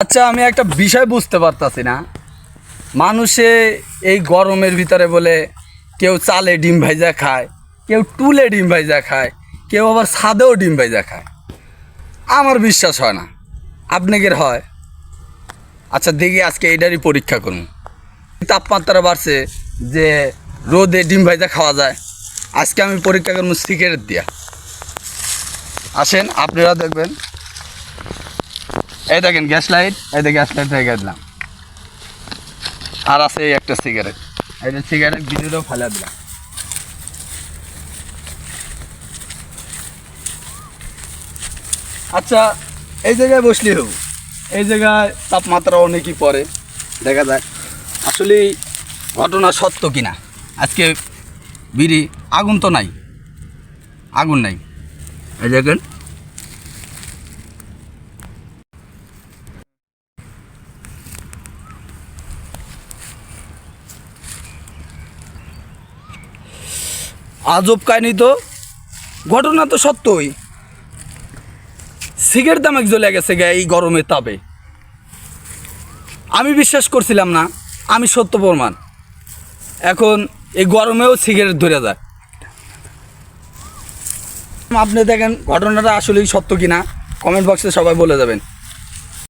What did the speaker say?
আচ্ছা আমি একটা বিষয় বুঝতে পারতাছি না। মানুষে এই গরমের ভিতরে বলে কেউ চালে ডিম ভাইজা খায়, কেউ টুলে ডিম ভাইজা খায়, কেউ আবার ছাদেও ডিম ভাইজা খায়। আমার বিশ্বাস হয় না। আপনাদের হয়। আচ্ছা দেখি আজকে এইটারই পরীক্ষা করুন। তাপমাত্রা বাড়ছে যে রোদে ডিম ভাইজা খাওয়া যায়। আজকে আমি পরীক্ষা করব সিগারেট দিয়া। আসেন, আপনারা দেখবেন। এই দেখেন, গ্যাস লাইট, এই যে গ্যাস লাইট রেখে দিলাম। আর আছে এই একটা সিগারেট। যে সিগারেট ভিডিওটাও ফেলে দিলাম। আচ্ছা এই জায়গায় বসলি হোক, এই জায়গায় তাপমাত্রা অনেকই পরে দেখা যায়। আসলে ঘটনা সত্য কিনা? আজকে বিড়ি আগুন তো নাই, আগুন নাই। এই দেখেন আজব কাহিনি তো। ঘটনা তো সত্যই। সিগারেট দামাক জ্বলে গেছে গে এই গরমে তাপে। আমি বিশ্বাস করছিলাম না, আমি সত্য প্রমাণ। এখন এই গরমেও সিগারেট ধরে যায়। আপনি দেখেন, ঘটনাটা আসলেই সত্য কিনা? কমেন্ট বক্সে সবাই বলে যাবেন।